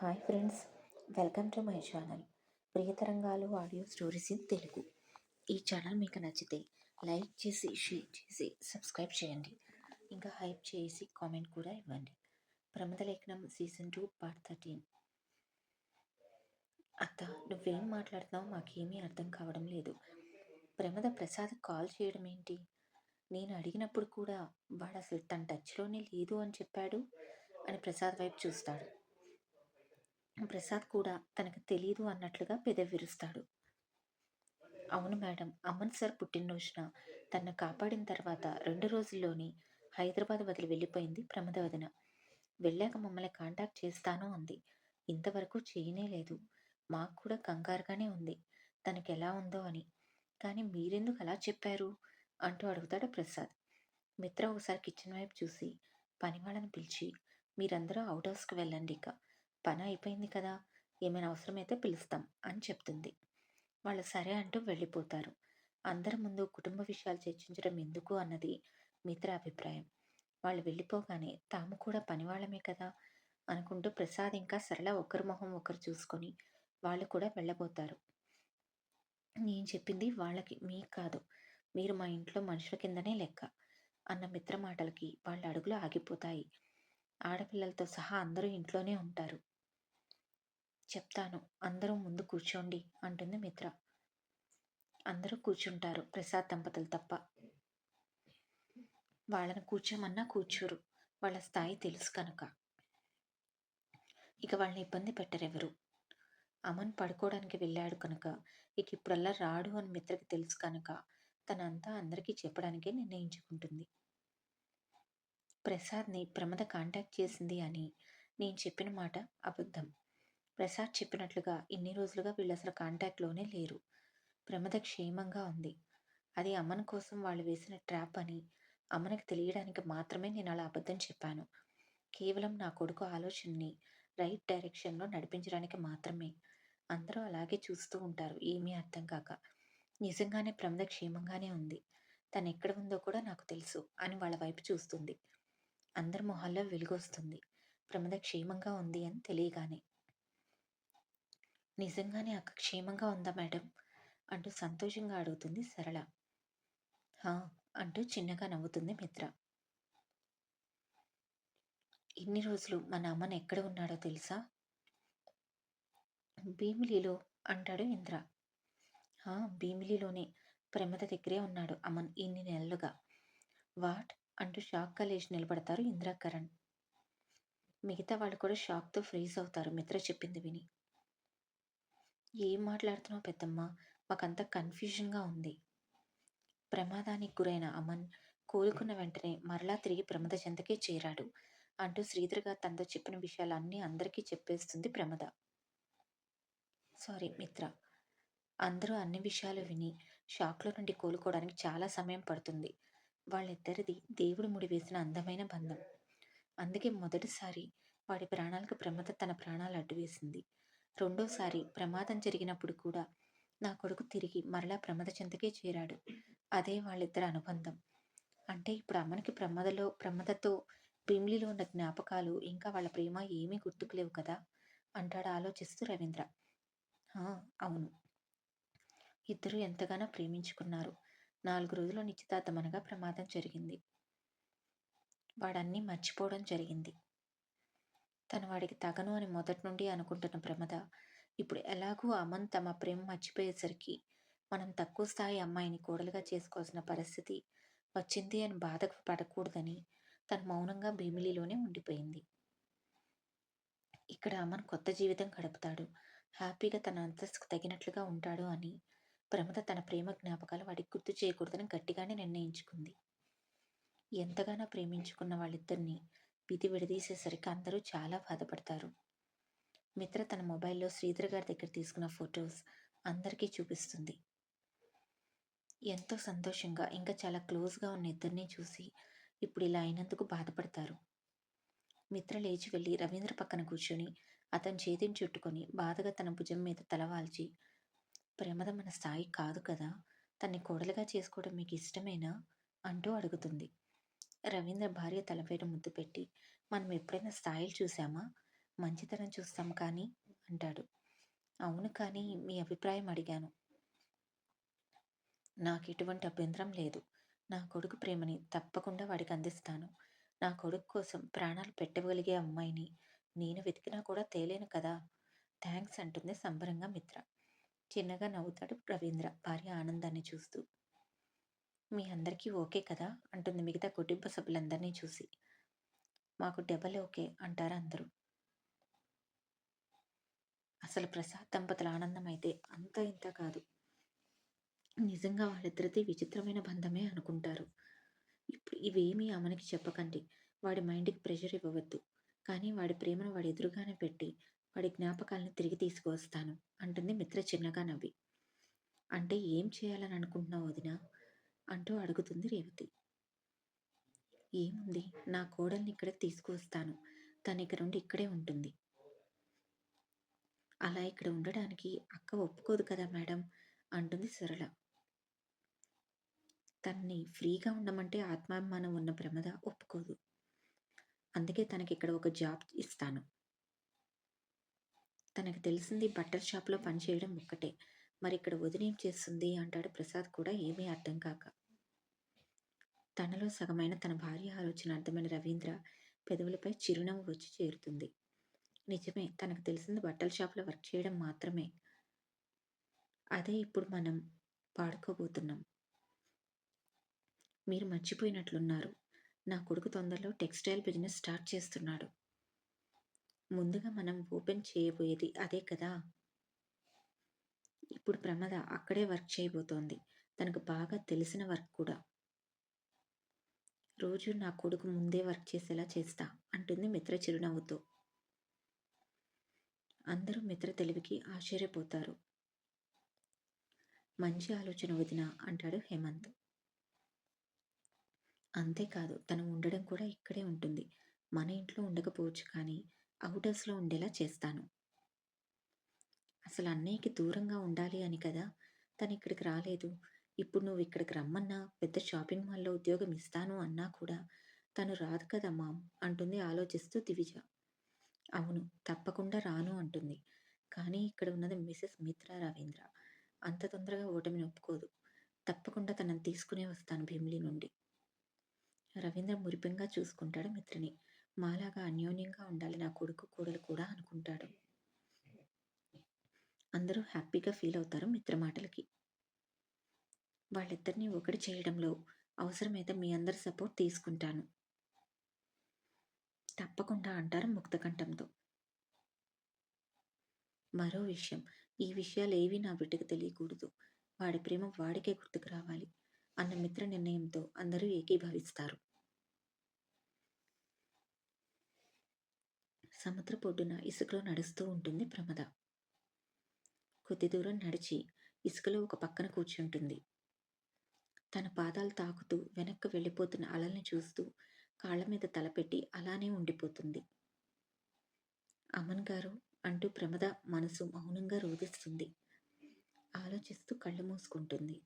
Hi friends welcome to my channel. ప్రియతరంగాలు audio stories in Telugu. ఈ channel మీకు నచ్చితే like చేసి షేర్ చేసి సబ్స్క్రైబ్ చేయండి. ఇంకా హైప్ చేసి కామెంట్ కూడా ఇవ్వండి. ప్రమద లేఖనం సీజన్ టూ పార్ట్ థర్టీన్. అత్త నువ్వేం మాట్లాడుతున్నావు మాకేమీ అర్థం కావడం లేదు. ప్రమద ప్రసాద్ కాల్ చేయడం ఏంటి? నేను అడిగినప్పుడు కూడా వాడు అసలు తన టచ్లోనే లేదు అని చెప్పాడు అని ప్రసాద్ వైపు చూస్తాడు. ప్రసాద్ కూడా తనకు తెలియదు అన్నట్లుగా పెదవి విరుస్తాడు. అవును మేడం అమన్ సార్ పుట్టినరోజున తనను కాపాడిన తర్వాత రెండు రోజుల్లోని హైదరాబాద్ వదిలి వెళ్ళిపోయింది ప్రమదవదన. వెళ్ళాక మమ్మల్ని కాంటాక్ట్ చేస్తాను అంది. ఇంతవరకు చేయనే లేదు. మాకు కూడా కంగారుగానే ఉంది. తనకి ఎలా ఉందో అని. కానీ మీరెందుకు అలా చెప్పారు? అంటూ అడుగుతాడు ప్రసాద్. మిత్ర ఒకసారి కిచెన్ వైపు చూసి పని వాళ్ళని పిలిచి మీరందరూ అవుట్ హౌస్కి వెళ్ళండి ఇక. పని అయిపోయింది కదా ఏమైనా అవసరమైతే పిలుస్తాం అని చెప్తుంది. వాళ్ళు సరే అంటూ వెళ్ళిపోతారు. అందరి ముందు కుటుంబ విషయాలు చర్చించడం ఎందుకు అన్నది మిత్ర అభిప్రాయం. వాళ్ళు వెళ్ళిపోగానే తాము కూడా పనివాళ్ళమే కదా అనుకుంటూ ప్రసాద్ ఇంకా సరళ ఒకరి మొహం ఒకరు చూసుకొని వాళ్ళు కూడా వెళ్ళబోతారు. నేను చెప్పింది వాళ్ళకి మీకు కాదు. మీరు మా ఇంట్లో మనుషుల కిందనే లెక్క అన్న మిత్ర మాటలకి వాళ్ళ అడుగులు ఆగిపోతాయి. ఆడపిల్లలతో సహా అందరూ ఇంట్లోనే ఉంటారు. చెప్తాను. అందరూ ముందు కూర్చోండి అంటుంది మిత్ర. అందరూ కూర్చుంటారు ప్రసాద్ దంపతులు తప్ప. వాళ్ళని కూర్చోమన్నా కూర్చోరు. వాళ్ళ స్థాయి తెలుసు కనుక. ఇక వాళ్ళని ఇబ్బంది పెట్టరెవరు? అమన్ పడుకోవడానికి వెళ్ళాడు కనుక. ఇక ఇప్పుడల్లా రాడు అని మిత్రకి తెలుసు కనుక. తనంతా అందరికీ చెప్పడానికే నిర్ణయించుకుంటుంది. ప్రసాద్ని ప్రమద కాంటాక్ట్ చేసింది అని నేను చెప్పిన మాట అబద్ధం. ప్రసాద్ చెప్పినట్లుగా ఇన్ని రోజులుగా వీళ్ళు అసలు కాంటాక్ట్లోనే లేరు. ప్రమద క్షేమంగా ఉంది. అది అమ్మన్ కోసం వాళ్ళు వేసిన ట్రాప్ అని అమ్మనికి తెలియడానికి మాత్రమే నేను అలా అబద్ధం చెప్పాను. కేవలం నా కొడుకు ఆలోచనని రైట్ డైరెక్షన్లో నడిపించడానికి మాత్రమే. అందరూ అలాగే చూస్తూ ఉంటారు. ఏమీ అర్థం కాక. నిజంగానే ప్రమద క్షేమంగానే ఉంది. తను ఎక్కడ ఉందో కూడా నాకు తెలుసు అని వాళ్ళ వైపు చూస్తుంది. అందరి మొహాల్లో వెలుగొస్తుంది. ప్రమద క్షేమంగా ఉంది అని తెలియగానే. నిజంగానే అక్క క్షేమంగా ఉందా మేడం? అంటూ సంతోషంగా అడుగుతుంది సరళ. హా అంటూ చిన్నగా నవ్వుతుంది మిత్ర. ఇన్ని రోజులు మన అమ్మను ఎక్కడ ఉన్నాడో తెలుసా? భీమిలిలో అంటాడు ఇంద్ర. భీమిలిలోనే ప్రమద దగ్గరే ఉన్నాడు అమన్ ఇన్ని నెలలుగా. వాట్? అంటూ షాక్ లేచి నిలబడతారు ఇంద్రకరణ్. మిగతా వాళ్ళు కూడా షాక్తో ఫ్రీజ్ అవుతారు మిత్ర చెప్పింది విని. ఏం మాట్లాడుతున్నావు పెద్దమ్మ? మాకంతా కన్ఫ్యూజన్గా ఉంది. ప్రమాదానికి గురైన అమన్ కోలుకున్న వెంటనే మరలా తిరిగి ప్రమద చెంతకే చేరాడు. అంటూ శ్రీధర్గా తనతో చెప్పిన విషయాలన్నీ అందరికీ చెప్పేస్తుంది ప్రమద. సారీ మిత్ర. అందరూ అన్ని విషయాలు విని షాక్లో నుండి కోలుకోవడానికి చాలా సమయం పడుతుంది. వాళ్ళిద్దరిది దేవుడు ముడివేసిన అందమైన బంధం. అందుకే మొదటిసారి వాడి ప్రాణాలకు ప్రమద తన ప్రాణాలు అడ్డువేసింది. రెండోసారి ప్రమాదం జరిగినప్పుడు కూడా నా కొడుకు తిరిగి మరలా ప్రమాద చెంతకే చేరాడు. అదే వాళ్ళిద్దరి అనుబంధం. అంటే ఇప్పుడు అమ్మనికి ప్రమాదలో ప్రమాదతో భీమిలిలో ఉన్న జ్ఞాపకాలు ఇంకా వాళ్ళ ప్రేమ ఏమీ గుర్తుకులేవు కదా? అంటాడు ఆలోచిస్తూ రవీంద్ర. అవును. ఇద్దరు ఎంతగానో ప్రేమించుకున్నారు. నాలుగు రోజులు నిశ్చితార్థమనగా ప్రమాదం జరిగింది. వాడన్నీ మర్చిపోవడం జరిగింది. తను వాడికి తగను అని మొదటి నుండి అనుకుంటున్న ప్రమద. ఇప్పుడు ఎలాగూ అమన్ తమ ప్రేమ మర్చిపోయేసరికి మనం తక్కువ స్థాయి అమ్మాయిని కోడలుగా చేసుకోవాల్సిన పరిస్థితి వచ్చింది అని బాధకు పడకూడదని తను మౌనంగా భీమిలిలోనే ఉండిపోయింది. ఇక్కడ అమన్ కొత్త జీవితం గడుపుతాడు. హ్యాపీగా తన అంతస్తుకు తగినట్లుగా ఉంటాడు అని ప్రమద తన ప్రేమ జ్ఞాపకాలు వాడికి గుర్తు చేయకూడదని గట్టిగానే నిర్ణయించుకుంది. ఎంతగానో ప్రేమించుకున్న వాళ్ళిద్దరినీ విధి విడదీసేసరికి అందరూ చాలా బాధపడతారు. మిత్ర తన మొబైల్లో శ్రీధర్ గారి దగ్గర తీసుకున్న ఫొటోస్ అందరికీ చూపిస్తుంది. ఎంతో సంతోషంగా ఇంకా చాలా క్లోజ్గా ఉన్న ఇద్దరిని చూసి ఇప్పుడు ఇలా అయినందుకు బాధపడతారు. మిత్ర లేచి వెళ్ళి రవీంద్ర పక్కన కూర్చొని అతని చేతిని చుట్టుకొని బాధగా తన భుజం మీద తలవాల్చి ప్రమద మన స్థాయి కాదు కదా తన్ని కోడలుగా చేసుకోవడం మీకు ఇష్టమేనా? అంటూ అడుగుతుంది. రవీంద్ర భార్య తలపైన ముద్దు పెట్టి మనం ఎప్పుడైనా స్థాయిలు చూసామా మంచితనం చూస్తాం కానీ అంటాడు. అవును కానీ మీ అభిప్రాయం అడిగాను. నాకు ఎటువంటి అభ్యంతరం లేదు. నా కొడుకు ప్రేమని తప్పకుండా వాడికి అందిస్తాను. నా కొడుకు కోసం ప్రాణాలు పెట్టగలిగే అమ్మాయిని నేను వెతికినా కూడా తేలేను కదా? థ్యాంక్స్ అంటుంది సంబరంగా మిత్ర. చిన్నగా నవ్వుతాడు రవీంద్ర భార్య ఆనందాన్ని చూస్తూ. మీ అందరికీ ఓకే కదా? అంటుంది మిగతా కుటుంబ సభ్యులందరినీ చూసి. మాకు డబల్ ఓకే అంటారు అందరూ. అసలు ప్రసాద్ దంపతుల ఆనందం అయితే అంత ఇంత కాదు. నిజంగా వాళ్ళిద్దరిది విచిత్రమైన బంధమే అనుకుంటారు. ఇప్పుడు ఇవేమీ అమనికి చెప్పకండి. వాడి మైండ్కి ప్రెషర్ ఇవ్వవద్దు. కానీ వాడి ప్రేమను వాడి ఎదురుగానే పెట్టి వాడి జ్ఞాపకాలను తిరిగి తీసుకువస్తాను అంటుంది మిత్ర చిన్నగా నవ్వి. అంటే ఏం చేయాలని అనుకుంటున్నావు వదినా? అంటూ అడుగుతుంది రేవతి. ఏముంది? నా కోడల్ని ఇక్కడికి తీసుకువస్తాను. తను ఇక్కడ నుండి ఇక్కడే ఉంటుంది. అలా ఇక్కడ ఉండడానికి అక్క ఒప్పుకోదు కదా మేడం? అంటుంది సరళ. తనని ఫ్రీగా ఉండమంటే ఆత్మాభిమానం ఉన్న ప్రమద ఒప్పుకోదు. అందుకే తనకి ఇక్కడ ఒక జాబ్ ఇస్తాను. తనకు తెలిసింది బట్టల షాప్లో పనిచేయడం ఒక్కటే. మరి ఇక్కడ వదిలేం చేస్తుంది? అంటాడు ప్రసాద్ కూడా ఏమీ అర్థం కాక. తనలో సగమైన తన భార్య ఆలోచన అర్థమైన రవీంద్ర పెదవులపై చిరునవ్వు వచ్చి చేరుతుంది. నిజమే తనకు తెలిసింది బట్టల షాప్లో వర్క్ చేయడం మాత్రమే. అదే ఇప్పుడు మనం పాడుకోబోతున్నాం మీరు మర్చిపోయినట్లున్నారు. నా కొడుకు తొందరలో టెక్స్టైల్ బిజినెస్ స్టార్ట్ చేస్తున్నాడు. ముందుగా మనం ఓపెన్ చేయబోయేది అదే కదా? ఇప్పుడు ప్రమద అక్కడే వర్క్ చేయబోతోంది. తనకు బాగా తెలిసిన వర్క్ కూడా. రోజు నా కొడుకు ముందే వర్క్ చేసేలా చేస్తా అంటుంది మిత్ర చిరునవ్వుతో. అందరూ మిత్ర తెలివికి ఆశ్చర్యపోతారు. మంచి ఆలోచన వదిన అంటాడు హేమంత్. అంతేకాదు తను ఉండడం కూడా ఇక్కడే ఉంటుంది. మన ఇంట్లో ఉండకపోవచ్చు కానీ అవుటర్స్లో ఉండేలా చేస్తాను. అసలు అన్నయ్యకి దూరంగా ఉండాలి అని కదా తను ఇక్కడికి రాలేదు. ఇప్పుడు నువ్వు ఇక్కడికి రమ్మన్నా పెద్ద షాపింగ్ మాల్లో ఉద్యోగం ఇస్తాను అన్నా కూడా తను రాదు కదా మామ్ అంటుంది ఆలోచిస్తూ దివిజ. అవును తప్పకుండా రాను అంటుంది. కానీ ఇక్కడ ఉన్నది మిసెస్ మిత్ర రవీంద్ర. అంత తొందరగా ఓటమిని ఒప్పుకోదు. తప్పకుండా తనని తీసుకునే వస్తాను భీమిలి నుండి. రవీంద్ర మురిపెంగా చూసుకుంటాడు మిత్రని. మాలాగా అన్యోన్యంగా ఉండాలి నా కొడుకు కూడలు కూడా అనుకుంటాడు. అందరూ హ్యాపీగా ఫీల్ అవుతారు మిత్ర మాటలకి. వాళ్ళిద్దరినీ ఒకటి చేయడంలో అవసరమైతే మీ అందరి సపోర్ట్ తీసుకుంటాను. తప్పకుండా అంటారు ముక్తకంఠంతో. మరో విషయం ఈ విషయాలు ఏవి నా బిడ్డకు తెలియకూడదు. వాడి ప్రేమ వాడికే గుర్తుకు రావాలి అన్న మిత్ర నిర్ణయంతో అందరూ ఏకీభవిస్తారు. సముద్ర పొడ్డున ఇసుకలో నడుస్తూ ఉంటుంది ప్రమద. కొద్ది దూరం నడిచి ఇసుకలో ఒక పక్కన కూర్చుంటుంది. తన పాదాలు తాకుతూ వెనక్కి వెళ్ళిపోతున్న అలల్ని చూస్తూ కాళ్ళ మీద తలపెట్టి అలానే ఉండిపోతుంది. అమన్ గారు అంటూ ప్రమద మనసు మౌనంగా రోధిస్తుంది. ఆలోచిస్తూ కళ్ళు మూసుకుంటుంది.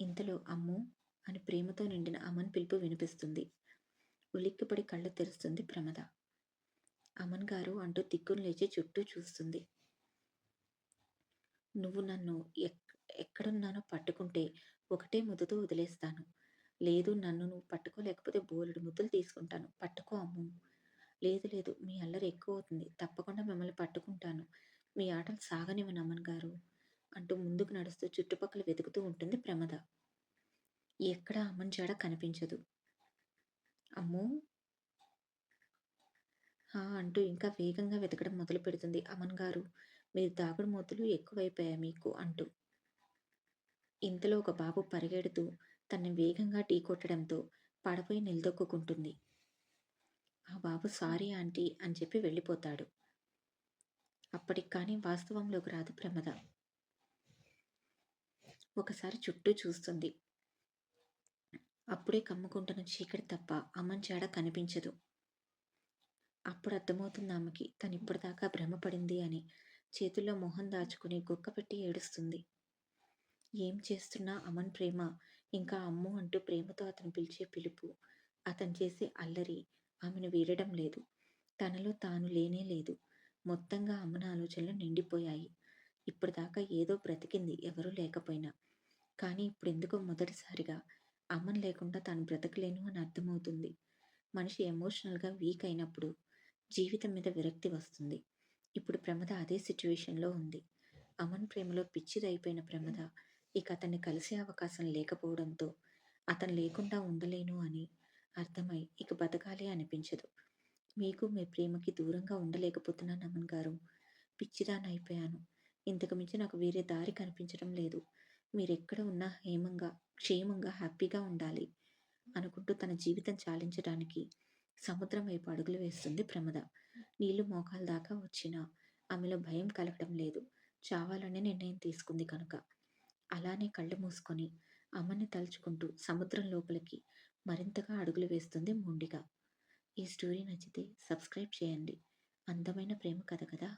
ఇంతలో అమ్ము అని ప్రేమతో నిండిన అమన్ పిలుపు వినిపిస్తుంది. ఉలిక్కిపడి కళ్ళు తెరుస్తుంది ప్రమద. అమన్ గారు అంటూ తిక్కును లేచి చుట్టూ చూస్తుంది. నువ్వు నన్ను ఎక్ ఎక్కడున్నానో పట్టుకుంటే ఒకటే ముద్దుతో వదిలేస్తాను. లేదు నన్ను నువ్వు పట్టుకోలేకపోతే బోలెడు ముద్దులు తీసుకుంటాను. పట్టుకో అమ్ము! లేదు లేదు మీ అల్లరి ఎక్కువ అవుతుంది. తప్పకుండా మిమ్మల్ని పట్టుకుంటాను. మీ ఆటలు సాగనివ్వను అమ్మన్ గారు అంటూ ముందుకు నడుస్తూ చుట్టుపక్కల వెతుకుతూ ఉంటుంది ప్రమద. ఎక్కడ అమ్మన్ జాడ కనిపించదు. అమ్మో! హా! అంటూ ఇంకా వేగంగా వెతకడం మొదలు పెడుతుంది అమన్ గారు. మీరు దాగుడు మూతలు ఎక్కువైపోయాయి మీకు అంటూ. ఇంతలో ఒక బాబు పరిగెడుతూ తనని వేగంగా ఢీ కొట్టడంతో పడపోయి నిలదొక్కుంటుంది ఆ బాబు సారీ ఆంటీ అని చెప్పి వెళ్ళిపోతాడు. అప్పటికి కానీ వాస్తవంలోకి రాదు ప్రమద. ఒకసారి చుట్టూ చూస్తుంది. అప్పుడే కమ్ముకుంటున్న చీకటి తప్ప అమ్మని చాడ కనిపించదు. అప్పుడు అర్థమవుతుంది ఆమెకి తను ఇప్పటిదాకా భ్రమపడింది అని. చేతుల్లో మొహం దాచుకుని గుక్క పెట్టి ఏడుస్తుంది. ఏం చేస్తున్నా అమన్ ప్రేమ ఇంకా అమ్ము అంటూ ప్రేమతో అతను పిలిచే పిలుపు అతను చేసే అల్లరి ఆమెను వీడడం లేదు తనలో తాను లేనే లేదు. మొత్తంగా అమ్మన ఆలోచనలు నిండిపోయాయి. ఇప్పటిదాకా ఏదో బ్రతికింది ఎవరూ లేకపోయినా. కానీ ఇప్పుడెందుకో మొదటిసారిగా అమ్మన్ లేకుండా తాను బ్రతకలేను అని అర్థమవుతుంది. మనిషి ఎమోషనల్‌గా వీక్ అయినప్పుడు జీవితం మీద విరక్తి వస్తుంది. ఇప్పుడు ప్రమద అదే సిచ్యువేషన్లో ఉంది. అమన్ ప్రేమలో పిచ్చిదైపోయిన ప్రమద ఇక అతన్ని కలిసే అవకాశం లేకపోవడంతో అతను లేకుండా ఉండలేను అని అర్థమై ఇక బతకాలి అనిపించదు. మీకు మీ ప్రేమకి దూరంగా ఉండలేకపోతున్నాను అమన్ గారు. పిచ్చిదాన్నయిపోయాను. ఇంతకు మించి నాకు వేరే దారి కనిపించడం లేదు. మీరెక్కడ ఉన్నా హేమంగా, క్షేమంగా, హ్యాపీగా ఉండాలి అనుకుంటూ తన జీవితం చాలించడానికి సముద్రం వైపు అడుగులు వేస్తుంది ప్రమద. నీళ్ళు మోకాలు దాకా వచ్చినా ఆమెలో భయం కలగడం లేదు. చావాలనే నిర్ణయం తీసుకుంది కనుక. అలానే కళ్ళు మూసుకొని అమ్మని తలుచుకుంటూ సముద్రం లోపలికి మరింతగా అడుగులు వేస్తుంది మొండిగా. ఈ స్టోరీ నచ్చితే సబ్స్క్రైబ్ చేయండి. అందమైన ప్రేమ కథ కదా!